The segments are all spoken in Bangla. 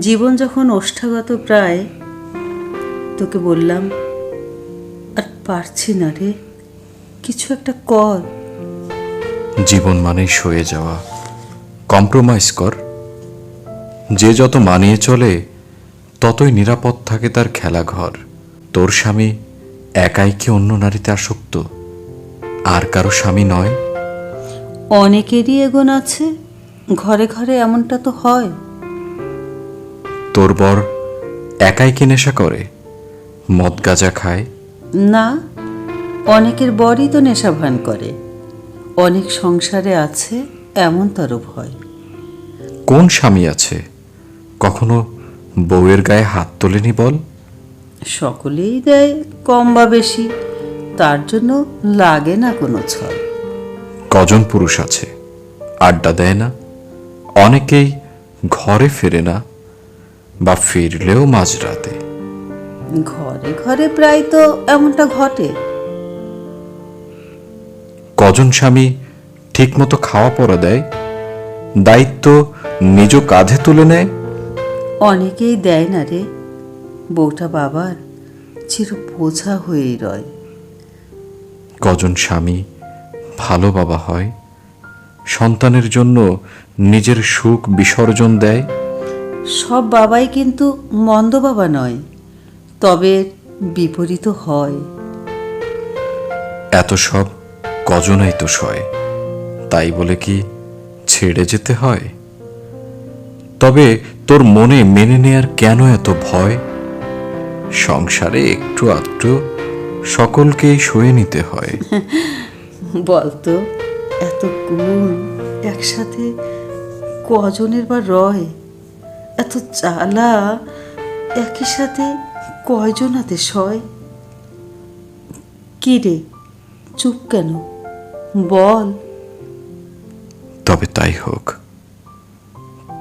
জীবন যখন ওষ্ঠাগত প্রায় তোকে বললাম আর পারছি না রে কিছু একটা কর। জীবন মানেই সয়ে যাওয়া। কম্প্রোমাইজ কর। যে যত মানিয়ে চলে ততই নিরাপদ থাকে তার খেলাঘর। তোর স্বামী একাই কি অন্য নারীতে আসক্ত? আর কারও স্বামী নয়? অনেকেরই এগোন আছে ঘরে ঘরে এমনটা তো হয়। তোর বর একাই কি নেশা করে? মদ গাঁজা খায়? না অনেকের বরই তো নেশা ভান করে। অনেক সংসারে আছে এমন তারও ভয় কোন স্বামী আছে? কখনো বউয়ের গায়ে হাত তোলেনি বল? সকলেই দেয় কম বা বেশি তার জন্য লাগে না কোনো ছল। কজন পুরুষ আছে? আড্ডা দেয় না? অনেকেই ঘরে ফেরে না? বা ফিরলেও মাঝরাতে। ঘরে ঘরে প্রায় তো এমনটা ঘটে। কজন স্বামী ঠিকমতো খাওয়া পড়া দেয় দায়িত্ব নিজ কাঁধে তুলে নেয়? অনেকেই দেয় না রে। বউটা বাবার চির বোঝা হয়েই রয়। কজন স্বামী ভালো বাবা হয় সন্তানের জন্য নিজের সুখ বিসর্জন দেয়? সব বাবাই কিন্তু মন্দ বাবা নয় তবে বিপরীত হয়। এত সব কজনাই তো সয় তাই বলে কি ছেড়ে যেতে হয়? তবে তোর মনে মেনে নেয়ার কেন এত ভয়? সংসারে একটু আধটু সকলকেই সয়ে নিতে হয়। বলতো এত গুণ একসাথে কজনের বা রয়? এত চালা একই সাথে কয়জনাতে সয়? কি রে, চুপ কেন? বল। তবে তাই হোক।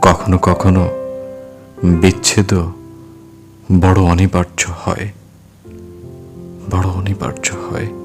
কখনো কখনো বিচ্ছেদ বড় অনিবার্য হয়। বড় অনিবার্য হয়।